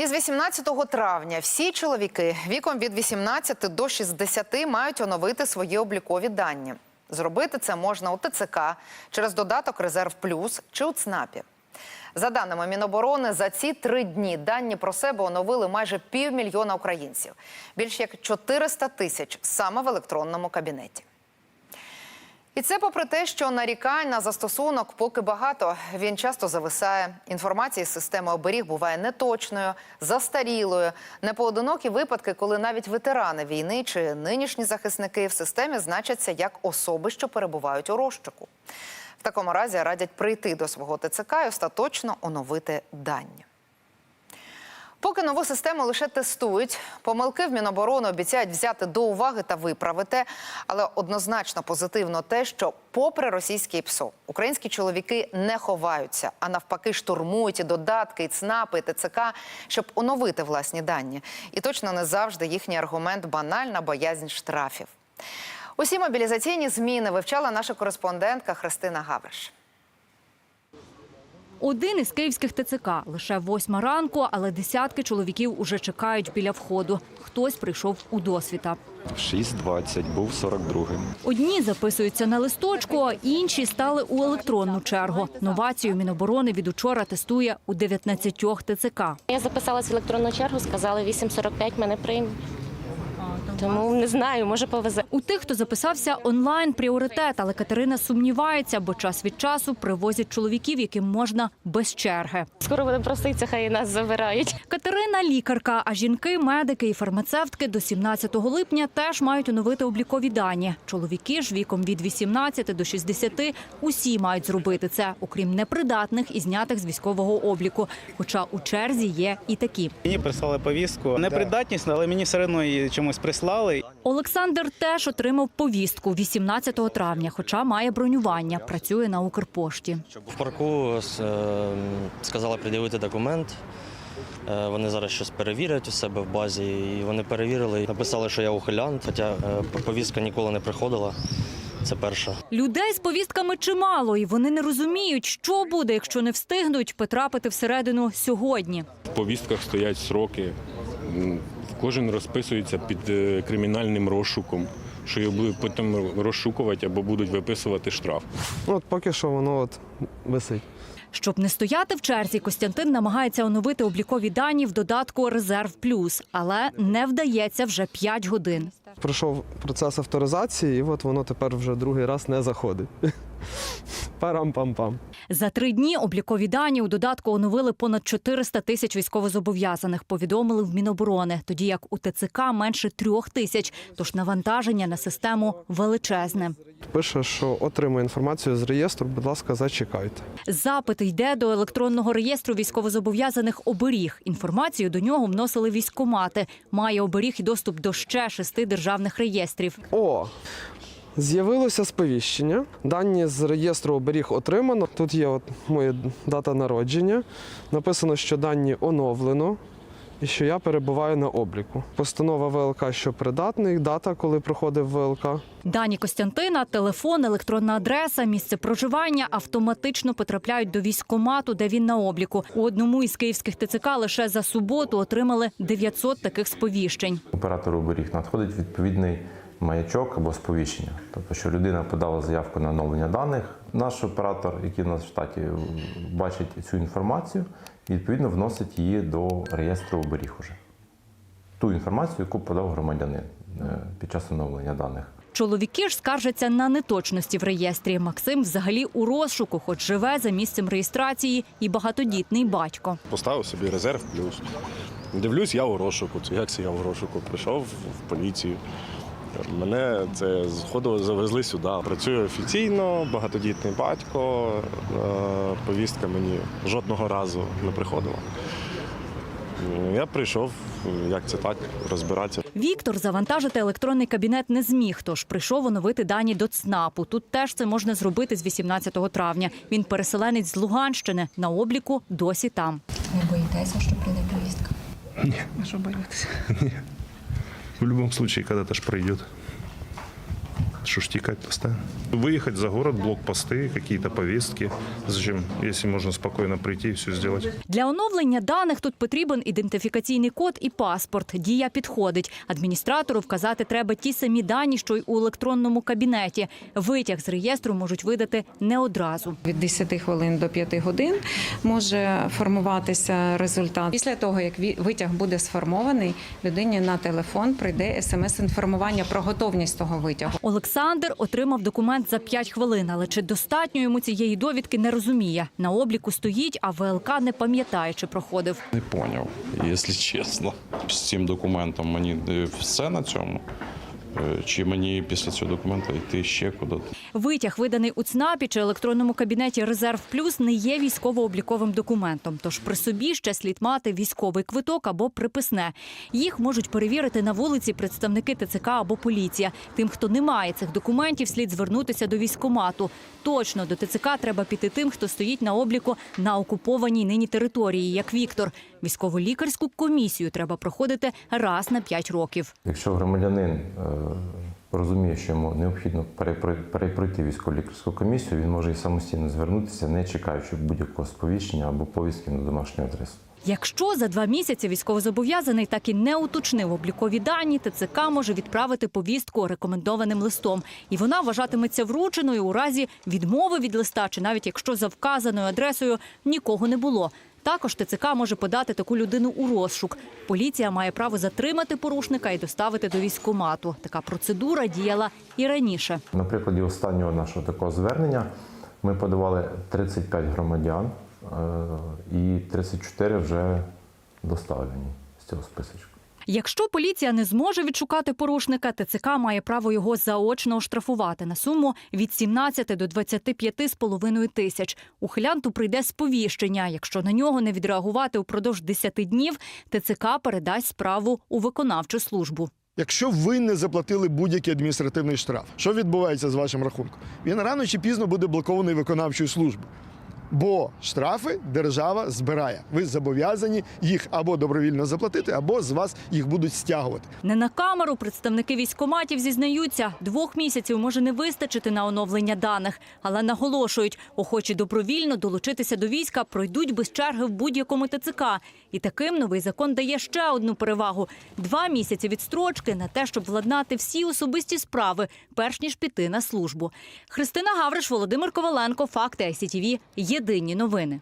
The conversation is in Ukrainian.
Із 18 травня всі чоловіки віком від 18 до 60 мають оновити свої облікові дані. Зробити це можна у ТЦК через додаток Резерв Плюс чи у ЦНАПі. За даними Міноборони, за ці три дні дані про себе оновили майже півмільйона українців. Більш як 400 тисяч саме в електронному кабінеті. І це попри те, що нарікань на застосунок поки багато. Він часто зависає. Інформація з системи оберіг буває неточною, застарілою. Непоодинокі випадки, коли навіть ветерани війни чи нинішні захисники в системі значаться як особи, що перебувають у розшуку. В такому разі радять прийти до свого ТЦК і остаточно оновити дані. Поки нову систему лише тестують, помилки в Міноборони обіцяють взяти до уваги та виправити. Але однозначно позитивно те, що, попри російський ПСО, українські чоловіки не ховаються, а навпаки, штурмують і додатки, і ЦНАПи, і ТЦК, щоб оновити власні дані. І точно не завжди їхній аргумент банальна боязнь штрафів. Усі мобілізаційні зміни вивчала наша кореспондентка Христина Гавриш. Один із київських ТЦК лише восьма ранку, але десятки чоловіків уже чекають біля входу. Хтось прийшов у досвіта. 6.20, був 42-м. Одні записуються на листочку, а інші стали у електронну чергу. Новацію Міноборони від учора тестує у 19 ТЦК. Я записалась в електронну чергу, сказали 8.45 мене приймуть. Тому не знаю, може повезе. У тих, хто записався онлайн, пріоритет, але Катерина сумнівається, бо час від часу привозять чоловіків, яким можна без черги. Скоро будемо проситися, хай нас забирають. Катерина лікарка, а жінки, медики і фармацевтки до 17 липня теж мають оновити облікові дані. Чоловіки ж віком від 18 до 60 усі мають зробити це, окрім непридатних і знятих з військового обліку. Хоча у черзі є і такі. Мені прислали повістку. Непридатність, але мені все одно її чомусь прислали. Олександр теж отримав повістку 18 травня, хоча має бронювання, працює на Укрпошті. В парку е, сказали пред'явити документ. Е, Вони зараз щось перевірять у себе в базі. І вони перевірили і написали, що я ухилянт, хоча е, повістка ніколи не приходила. Це перша. Людей з повістками чимало, і вони не розуміють, що буде, якщо не встигнуть потрапити всередину сьогодні. В повістках стоять сроки. Кожен розписується під е, кримінальним розшуком, що його будуть потім розшукувати або будуть виписувати штраф. Ну, От поки що воно от висить. Щоб не стояти в черзі, Костянтин намагається оновити облікові дані в додатку Резерв Плюс, але не вдається вже 5 годин. Пройшов процес авторизації, і от воно тепер вже другий раз не заходить. Парам-пам-пам. За три дні облікові дані у додатку оновили понад 400 тисяч військовозобов'язаних. Повідомили в Міноборони, тоді як у ТЦК менше трьох тисяч. Тож навантаження на систему величезне. Пише, що отримує інформацію з реєстру, будь ласка, зачекайте. Запит йде до електронного реєстру військовозобов'язаних оберіг. Інформацію до нього вносили військкомати. Має оберіг і доступ до ще шести державних реєстрів. О! З'явилося сповіщення. Дані з реєстру оберіг отримано. Тут є от моя дата народження. Написано, що дані оновлено і що я перебуваю на обліку. Постанова ВЛК, що придатний, дата, коли проходив ВЛК. Дані Костянтина, телефон, електронна адреса, місце проживання автоматично потрапляють до військкомату, де він на обліку. У одному із київських ТЦК лише за суботу отримали 900 таких сповіщень. Оператору оберіг надходить відповідний маячок або сповіщення. Тобто, що людина подала заявку на оновлення даних. Наш оператор, який у нас в штаті, бачить цю інформацію і відповідно вносить її до реєстру оберіг уже. Ту інформацію, яку подав громадянин е, під час оновлення даних. Чоловіки ж скаржаться на неточності в реєстрі. Максим взагалі у розшуку, хоч живе за місцем реєстрації і багатодітний батько. Поставив собі резерв плюс. Дивлюсь, я у розшуку. Це Як це я у розшуку? Прийшов в поліцію. Мене це зходу завезли сюди. Працюю офіційно, багатодітний батько. Е, Повістка мені жодного разу не приходила. Я прийшов, як це так, розбиратися. Віктор завантажити електронний кабінет не зміг, тож прийшов оновити дані до ЦНАПу. Тут теж це можна зробити з 18 травня. Він переселенець з Луганщини. На обліку досі там. Не боїтеся, що прийде повістка? В любом случае коли-то ж прийде. Что ж тикать постоянно? Выехать за город, блокпосты, какие-то повестки. Зачем, если можно спокойно прийти и все сделать? Для оновлення даних тут потрібен ідентифікаційний код і паспорт. Дія підходить. Адміністратору вказати треба ті самі дані, що й у електронному кабінеті. Витяг з реєстру можуть видати не одразу. Від 10 хвилин до 5 годин може формуватися результат. Після того, як ві- витяг буде сформований, людині на телефон прийде смс-інформування про готовність того витягу. Олександр отримав документ за 5 хвилин, але чи достатньо йому цієї довідки не розуміє. На обліку стоїть, а ВЛК не пам'ятає, чи проходив. Не поняв, якщо чесно. З цим документом мені е, все на цьому. Е, Чи мені після цього документу йти ще куди? Витяг, виданий у ЦНАПі чи електронному кабінеті Резерв Плюс, не є військово-обліковим документом. Тож при собі ще слід мати військовий квиток або приписне. Їх можуть перевірити на вулиці представники ТЦК або поліція. Тим, хто не має цих документів, слід звернутися до військомату. Точно до ТЦК треба піти тим, хто стоїть на обліку на окупованій нині території, як Віктор. Військово-лікарську комісію треба проходити раз на 5 років. Якщо громадянин е, розуміє, що йому необхідно перепройти військово-лікарську комісію, він може і самостійно звернутися, не чекаючи будь-якого сповіщення або повістки на домашню адресу. Якщо за два місяці військовозобов'язаний так і не уточнив облікові дані, ТЦК може відправити повістку рекомендованим листом, і вона вважатиметься врученою у разі відмови від листа, чи навіть якщо за вказаною адресою нікого не було. Також ТЦК може подати таку людину у розшук. Поліція має право затримати порушника і доставити до військкомату. Така процедура діяла і раніше. На прикладі останнього нашого такого звернення ми подавали 35 громадян е, і 34 вже доставлені з цього списочку. Якщо поліція не зможе відшукати порушника, ТЦК має право його заочно оштрафувати на суму від 17 до 25,5 тисяч. Ухилянту прийде сповіщення. Якщо на нього не відреагувати упродовж 10 днів, ТЦК передасть справу у виконавчу службу. Якщо ви не заплатили будь-який адміністративний штраф, що відбувається з вашим рахунком? Він рано чи пізно буде блокований виконавчою службою. Бо штрафи держава збирає. Ви зобов'язані їх або добровільно заплатити, або з вас їх будуть стягувати. Не на камеру представники військкоматів зізнаються, двох місяців може не вистачити на оновлення даних, але наголошують, охочі добровільно долучитися до війська пройдуть без черги в будь-якому ТЦК. І таким новий закон дає ще одну перевагу: два місяці відстрочки на те, щоб владнати всі особисті справи, перш ніж піти на службу. Христина Гавриш, Володимир Коваленко, факти ICTV. Єдині новини.